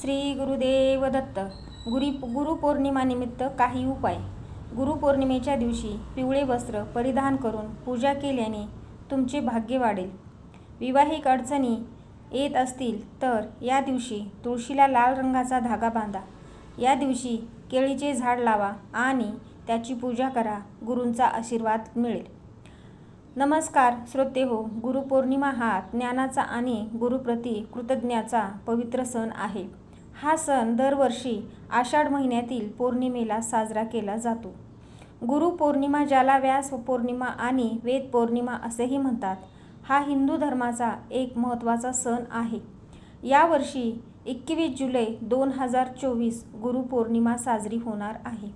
श्री गुरुदेव दत्त गुरी गुरुपौर्णिमानिमित्त काही उपाय. गुरुपौर्णिमेच्या दिवशी पिवळे वस्त्र परिधान करून पूजा केल्याने तुमचे भाग्य वाढेल. विवाहिक अडचणी येत असतील तर या दिवशी तुळशीला लाल रंगाचा धागा बांधा. या दिवशी केळीचे झाड लावा आणि त्याची पूजा करा गुरूंचा आशीर्वाद मिळेल. नमस्कार श्रोते हो गुरुपौर्णिमा हा ज्ञानाचा आणि गुरुप्रती कृतज्ञाचा पवित्र सण आहे. हा सण दरवर्षी आषाढ महिन्यातील पौर्णिमेला साजरा केला जातो. गुरुपौर्णिमा ज्याला व्यास पौर्णिमा आणि वेद पौर्णिमा असेही म्हणतात हा हिंदू धर्माचा एक महत्त्वाचा सण आहे. यावर्षी एकवीस जुलै दोन हजार चोवीस गुरुपौर्णिमा साजरी होणार आहे.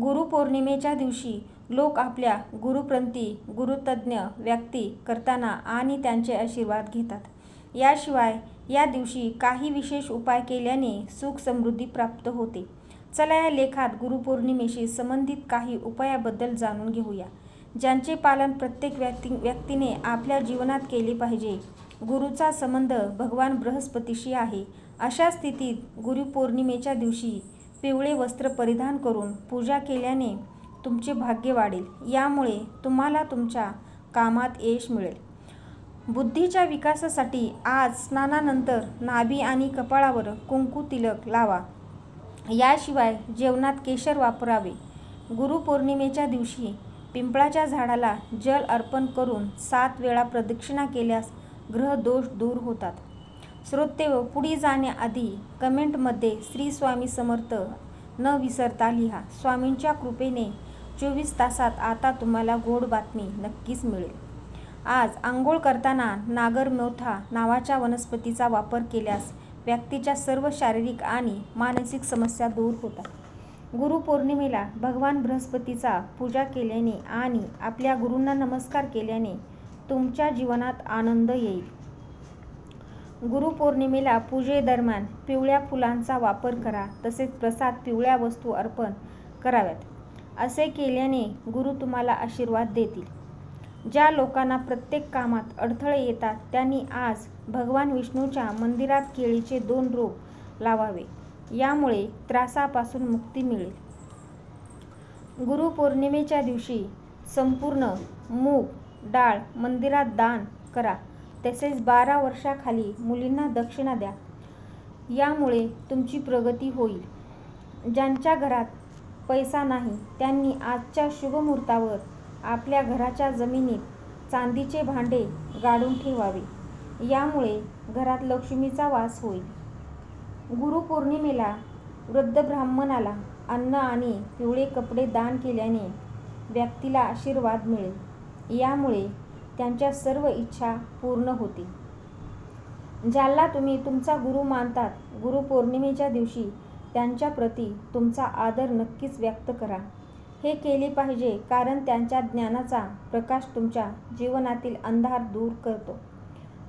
गुरुपौर्णिमेच्या दिवशी लोक आपल्या गुरुप्रंती गुरुतज्ञ व्यक्ती करताना आणि त्यांचे आशीर्वाद घेतात. याशिवाय या दिवशी काही विशेष उपाय केल्याने सुख समृद्धी प्राप्त होते. चला या लेखात गुरुपौर्णिमेशी संबंधित काही उपायाबद्दल जाणून घेऊया. ज्यांचे पालन प्रत्येक व्यक्ती व्यक्तीने आपल्या जीवनात केले पाहिजे गुरुचा संबंध भगवान बृहस्पतीशी आहे. अशा स्थितीत गुरुपौर्णिमेच्या दिवशी पिवळे वस्त्र परिधान करून पूजा केल्याने तुमचे भाग्य वाढेल. यामुळे तुम्हाला तुमच्या कामात यश मिळेल. बुद्धीच्या विकासासाठी आज स्नानानंतर नाभी आणि कपाळावर कुंकू तिलक लावा. याशिवाय जेवणात केशर वापरावे. गुरुपौर्णिमेच्या दिवशी पिंपळाच्या झाडाला जल अर्पण करून सात वेळा प्रदक्षिणा केल्यास ग्रहदोष दूर होतात. श्रोते व पुढे जाण्याआधी कमेंटमध्ये श्री स्वामी समर्थ न विसरता लिहा. स्वामींच्या कृपेने चोवीस तासात आता तुम्हाला गोड बातमी नक्कीच मिळेल. आज आंघोळ करताना नागर नावाच्या वनस्पतीचा वापर केल्यास व्यक्तीच्या सर्व शारीरिक आणि मानसिक समस्या दूर होतात. गुरुपौर्णिमेला भगवान बृहस्पतीचा पूजा केल्याने आणि आपल्या गुरूंना नमस्कार केल्याने तुमच्या जीवनात आनंद येईल. गुरुपौर्णिमेला पूजेदरम्यान पिवळ्या फुलांचा वापर करा तसेच प्रसाद पिवळ्या वस्तू अर्पण कराव्यात. असे केल्याने गुरु तुम्हाला आशीर्वाद देतील. ज्या लोकांना प्रत्येक कामात अडथळे येतात त्यांनी आज भगवान विष्णूच्या मंदिरात केळीचे दोन रोप लावावे. यामुळे त्रासापासून मुक्ती मिळेल. गुरुपौर्णिमेच्या दिवशी संपूर्ण मूग डाळ मंदिरात दान करा. तसेच बारा वर्षाखाली मुलींना दक्षिणा द्या. यामुळे तुमची प्रगती होईल. ज्यांच्या घरात पैसा नाही त्यांनी आजच्या शुभमुहूर्तावर आपल्या घराच्या जमिनीत चांदीचे भांडे गाडून ठेवावे. यामुळे घरात लक्ष्मीचा वास होईल. गुरुपौर्णिमेला वृद्ध ब्राह्मणाला अन्न आणि पिवळे कपडे दान केल्याने व्यक्तीला आशीर्वाद मिळेल. यामुळे त्यांच्या सर्व इच्छा पूर्ण होतील. ज्याला तुम्ही तुमचा गुरु मानतात गुरुपौर्णिमेच्या दिवशी त्यांच्याप्रती तुमचा आदर नक्कीच व्यक्त करा. हे केले पाहिजे कारण त्यांच्या ज्ञानाचा प्रकाश तुमच्या जीवनातील अंधार दूर करतो.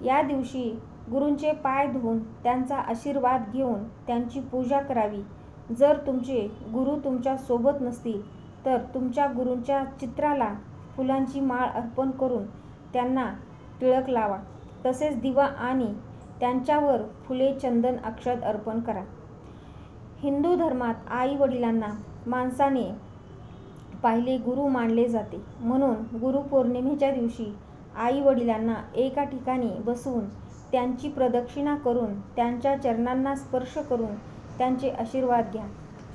या दिवशी गुरूंचे पाय धुवून त्यांचा आशीर्वाद घेऊन त्यांची पूजा करावी. जर तुमचे गुरु तुमच्यासोबत नसतील तर तुमच्या गुरूंच्या चित्राला फुलांची माळ अर्पण करून त्यांना टिळक लावा. तसेच दिवा आणि त्यांच्यावर फुले चंदन अक्षत अर्पण करा. हिंदू धर्मात आई वडिलांना माणसाने पाहिले गुरु मानले जाते. म्हणून गुरुपौर्णिमेच्या दिवशी आई वडिलांना एका ठिकाणी बसवून त्यांची प्रदक्षिणा करून त्यांच्या चरणांना स्पर्श करून त्यांचे आशीर्वाद घ्या.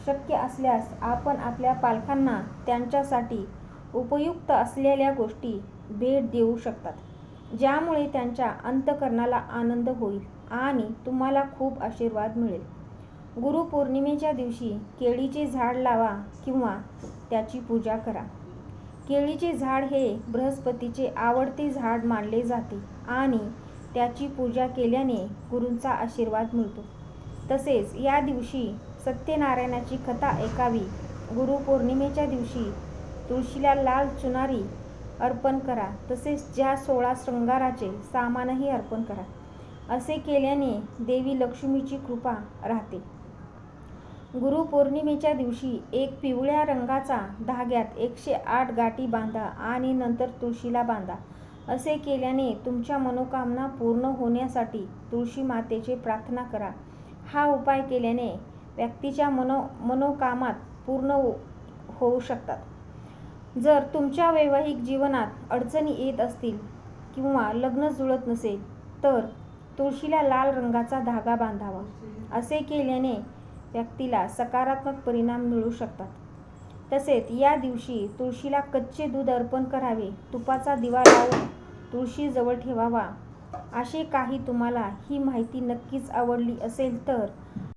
शक्य असल्यास आपण आपल्या पालकांना त्यांच्यासाठी उपयुक्त असलेल्या गोष्टी भेट देऊ शकतात ज्यामुळे त्यांच्या अंतकरणाला आनंद होईल आणि तुम्हाला खूप आशीर्वाद मिळेल. गुरुपौर्णिमेच्या दिवशी केळीचे झाड लावा किंवा त्याची पूजा करा. केळीचे झाड हे बृहस्पतीचे आवडते झाड मानले जाते आणि त्याची पूजा केल्याने गुरूंचा आशीर्वाद मिळतो. तसेच या दिवशी सत्यनारायणाची कथा ऐकावी. गुरुपौर्णिमेच्या दिवशी तुळशीला लाल चुनारी अर्पण करा. तसेच ज्या सोळा शृंगाराचे सामानही अर्पण करा. असे केल्याने देवी लक्ष्मीची कृपा राहते. गुरुपौर्णिमेच्या दिवशी एक पिवळ्या रंगाचा धाग्यात एकशे आठ गाठी बांधा आणि नंतर तुळशीला बांधा. असे केल्याने तुमच्या मनोकामना पूर्ण होण्यासाठी तुळशी मातेची प्रार्थना करा. हा उपाय केल्याने व्यक्तीच्या मनो मनोकामात पूर्ण हो- होऊ शकतात. जर तुमच्या वैवाहिक जीवनात अडचणी येत असतील किंवा लग्न जुळत नसेल तर तुळशीला लाल रंगाचा धागा बांधावा. असे केल्याने व्यक्तीला सकारात्मक परिणाम मिळू शकतात. तसेच या दिवशी तुळशीला कच्चे दूध अर्पण करावे तुपाचा दिवा लावून तुळशीजवळ ठेवावा अशी काही तुम्हाला ही माहिती नक्कीच आवडली असेल तर